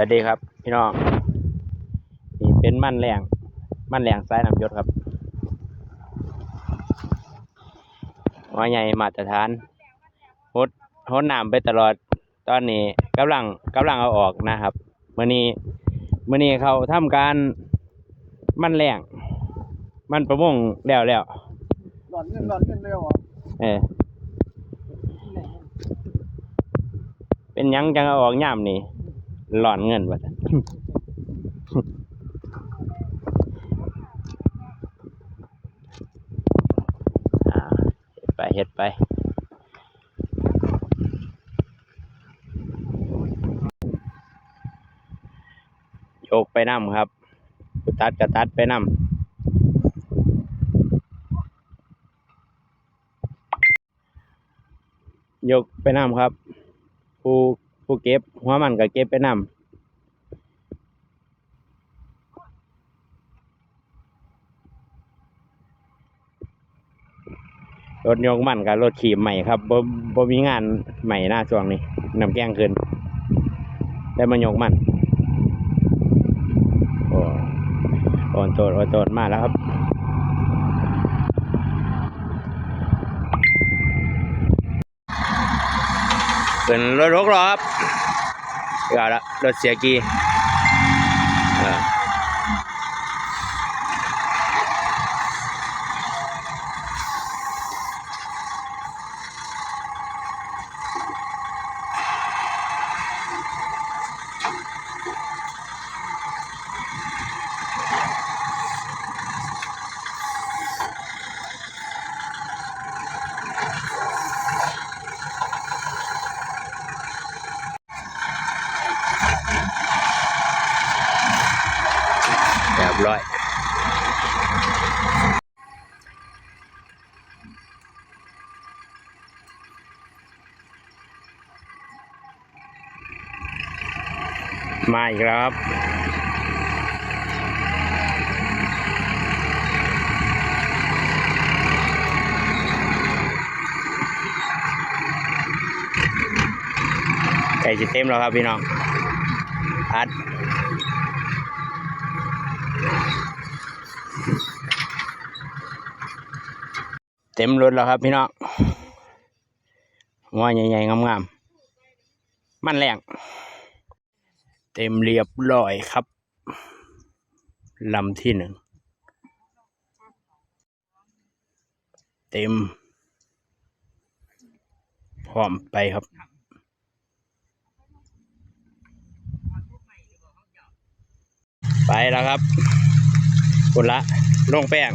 วัสดีครับ พี่น้องนี่เป็นมันแรงมันแรงสายน้ำยศครับหัว่าใหญ่มาตรฐานหดหดน้ำไปตลอดตอนนี้กำลังกำลังเอาออกนะครับมื่อนี้มื่อนี้เขาทำการมันแรงมันประมงแล้วแล้วหลอนเงินหลอนเงินเร็วอะเออเป็นหยังจังเอาออกย่ามนี่ หลอนเงินวะท่นอ่าเฮ็ดไปเฮ็ดไปโยกไปน้ำครับตัดก็ตัดไปน้ำยกไปน้ำครับผู้ ผู้เก็บ หัวมันก็เก็บไปนำรถยกมันกับรถขี่ใหม่ครับบ่บ่มีงานใหม่หน้าช่วงนี้น้ำแกงขึ้นได้มายกมันโอ้โอนโตดโอนโตดมาแล้วครับ เป็นรถรกล้อครับอย่าละรถเสียกี บร้อย มาอีกครับไก่จะเต็มแล้วครับพี่น้องอัด เต็มรถแล้วครับพี่น้องหัว่าใหญ่ๆงามๆมันแรงเต็มเรียบร้อยครับลำที่หนึ่งเต็มพร้อมไปครับไปแล้วครับคุณละลงแป้ง